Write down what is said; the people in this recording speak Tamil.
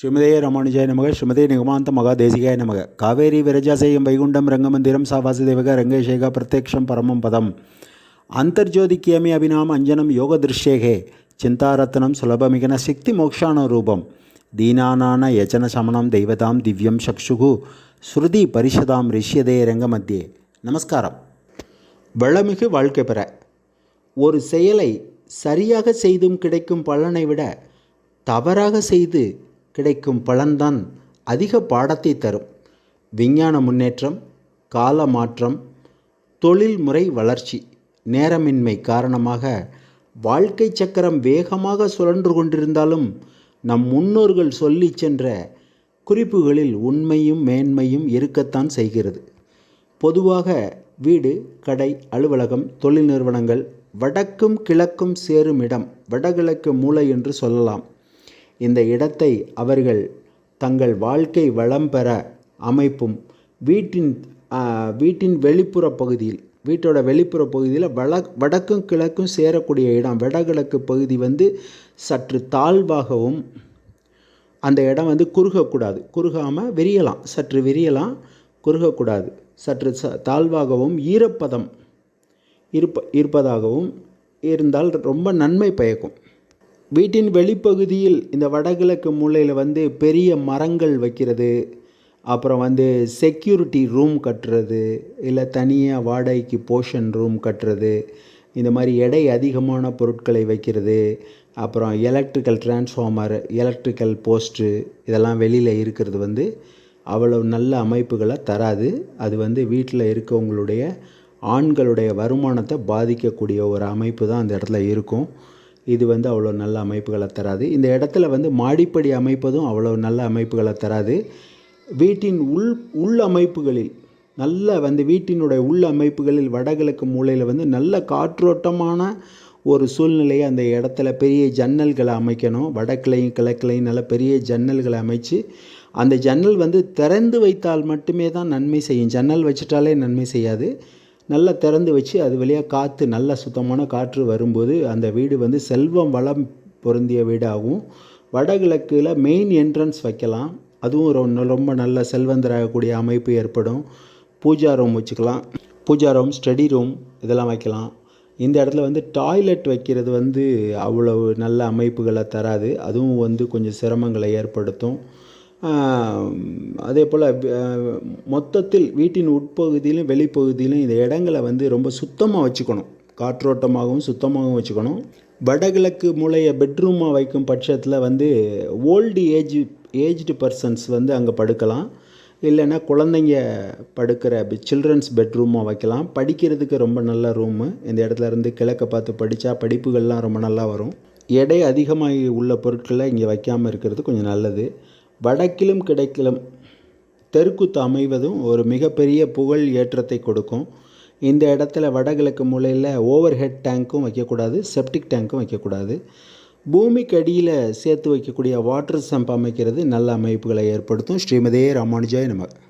ஸ்ரீமதே ரமானுஜாய நமக ஸ்ரீமதே நிகமாந்த மகா தேசிகாய நமக காவேரி விரஜாசேயம் வைகுண்டம் ரங்கமந்திரம் சா வாசுதேவக ரங்கேஷேகா பிரத்யக்ஷம் பரமம் பதம் அந்தர்ஜோதிக்கியமி அபிநாம் அஞ்சனம் யோக திருஷ்யேகே சிந்தாரத்னம் சுலபமிகன சக்தி மோக்ஷான ரூபம் தீனானான யஜன சமணம் தெய்வதாம் திவ்யம் சக்ஷுகு ஸ்ருதி பரிஷதாம் ரிஷ்யதே ரங்கமத்தியே நமஸ்காரம் வளமிகு வாழ்க்கை பெற. ஒரு செயலை சரியாக செய்தும் கிடைக்கும் பலனை விட தவறாக செய்து கிடைக்கும் பலன்தான் அதிக பாடத்தை தரும். விஞ்ஞான முன்னேற்றம் கால மாற்றம் தொழில்முறை வளர்ச்சி நேரமின்மை காரணமாக வாழ்க்கை சக்கரம் வேகமாக சுழன்று கொண்டிருந்தாலும் நம் முன்னோர்கள் சொல்லி சென்ற குறிப்புகளில் உண்மையும் மேன்மையும் இருக்கத்தான் செய்கிறது. பொதுவாக வீடு கடை அலுவலகம் தொழில் நிறுவனங்கள் வடக்கும் கிழக்கும் சேரும் இடம் வடகிழக்கு மூளை என்று சொல்லலாம். இந்த இடத்தை அவர்கள் தங்கள் வாழ்க்கை வளம் பெற அமைப்பும் வீட்டின் வீட்டின் வெளிப்புற பகுதியில் வீட்டோட வெளிப்புற பகுதியில் வட வடக்கும் கிழக்கும் சேரக்கூடிய இடம் வடகிழக்கு பகுதி வந்து சற்று தாழ்வாகவும் அந்த இடம் வந்து குறுகக்கூடாது. குறுகாமல் விரியலாம். சற்று விரியலாம் குறுகக்கூடாது. சற்று ச தாழ்வாகவும் ஈரப்பதம் இருப்ப இருப்பதாகவும் இருந்தால் ரொம்ப நன்மை பயக்கும். வீட்டின் வெளிப்பகுதியில் இந்த வடகிழக்கு மூலையில் வந்து பெரிய மரங்கள் வைக்கிறது. அப்புறம் வந்து செக்யூரிட்டி ரூம் கட்டுறது. இல்லை தனியாக வாடகைக்கு போர்ஷன் ரூம் கட்டுறது. இந்த மாதிரி எடை அதிகமான பொருட்களை வைக்கிறது. அப்புறம் எலக்ட்ரிக்கல் டிரான்ஸ்ஃபார்மர் எலக்ட்ரிக்கல் போஸ்ட்டு இதெல்லாம் வெளியில் இருக்கிறது வந்து அவ்வளவு நல்ல அமைப்புகளை தராது. அது வந்து வீட்டில் இருக்கவங்களுடைய ஆண்களுடைய வருமானத்தை பாதிக்கக்கூடிய ஒரு அமைப்பு தான் அந்த இடத்துல இருக்கும். இது வந்து அவ்வளோ நல்ல அமைப்புகளை தராது. இந்த இடத்துல வந்து மாடிப்படி அமைப்பதும் அவ்வளோ நல்ல அமைப்புகளை தராது. வீட்டின் உள் உள் அமைப்புகளில் நல்ல வந்து வீட்டினுடைய உள் அமைப்புகளில் வடகிழக்கு மூலையில் வந்து நல்ல காற்றோட்டமான ஒரு சூழ்நிலையை அந்த இடத்துல பெரிய ஜன்னல்களை அமைக்கணும். வடக்கிளையும் கிழக்கிளையும் நல்ல பெரிய ஜன்னல்களை அமைச்சு அந்த ஜன்னல் வந்து திறந்து வைத்தால் மட்டுமே தான் நன்மை செய்யும். ஜன்னல் வச்சிட்டாலே நன்மை செய்யாது. நல்லா திறந்து வச்சு அது வழியாக காற்று நல்ல சுத்தமான காற்று வரும்போது அந்த வீடு வந்து செல்வம் வளம் பொருந்திய வீடாகும். வடகிழக்கில் மெயின் என்ட்ரன்ஸ் வைக்கலாம். அதுவும் ரொம்ப ரொம்ப நல்ல செல்வந்தராகக்கூடிய அமைப்பு ஏற்படும். பூஜா ரூம் வச்சுக்கலாம். பூஜா ரூம் ஸ்டடி ரூம் இதெல்லாம் வைக்கலாம். இந்த இடத்துல வந்து டாய்லெட் வைக்கிறது வந்து அவ்வளவு நல்ல அமைப்புகளை தராது. அதுவும் வந்து கொஞ்சம் சிரமங்களை ஏற்படுத்தும். அதே போல் மொத்தத்தில் வீட்டின் உட்பகுதியிலும் வெளிப்பகுதியிலும் இந்த இடங்களை வந்து ரொம்ப சுத்தமாக வச்சுக்கணும். காற்றோட்டமாகவும் சுத்தமாகவும் வச்சுக்கணும். வடகிழக்கு மூளையை பெட்ரூமாக வைக்கும் பட்சத்தில் வந்து ஓல்டு ஏஜ் ஏஜ்டு பர்சன்ஸ் வந்து அங்கே படுக்கலாம். இல்லைன்னா குழந்தைங்க படுக்கிற சில்ட்ரன்ஸ் பெட்ரூமாக வைக்கலாம். படிக்கிறதுக்கு ரொம்ப நல்ல ரூமு இந்த இடத்துல இருந்து கிழக்க பார்த்து படித்தா படிப்புகள்லாம் ரொம்ப நல்லா வரும். எடை அதிகமாகி உள்ள பொருட்களை இங்கே வைக்காமல் இருக்கிறது கொஞ்சம் நல்லது. வடக்கிலும் கிடைக்கிலும் தெருக்கூத்து அமைவதும் ஒரு மிகப்பெரிய புகழ் ஏற்றத்தை கொடுக்கும். இந்த இடத்துல வடகிழக்கு மூலையில் ஓவர் ஹெட் டேங்க்கும் வைக்கக்கூடாது செப்டிக் டேங்க்கும் வைக்கக்கூடாது. பூமிக்கு அடியில் சேர்த்து வைக்கக்கூடிய வாட்டர் சம்ப் அமைக்கிறது நல்ல அமைப்புகளை ஏற்படுத்தும். ஸ்ரீமதே ராமானுஜாய் நமக்கு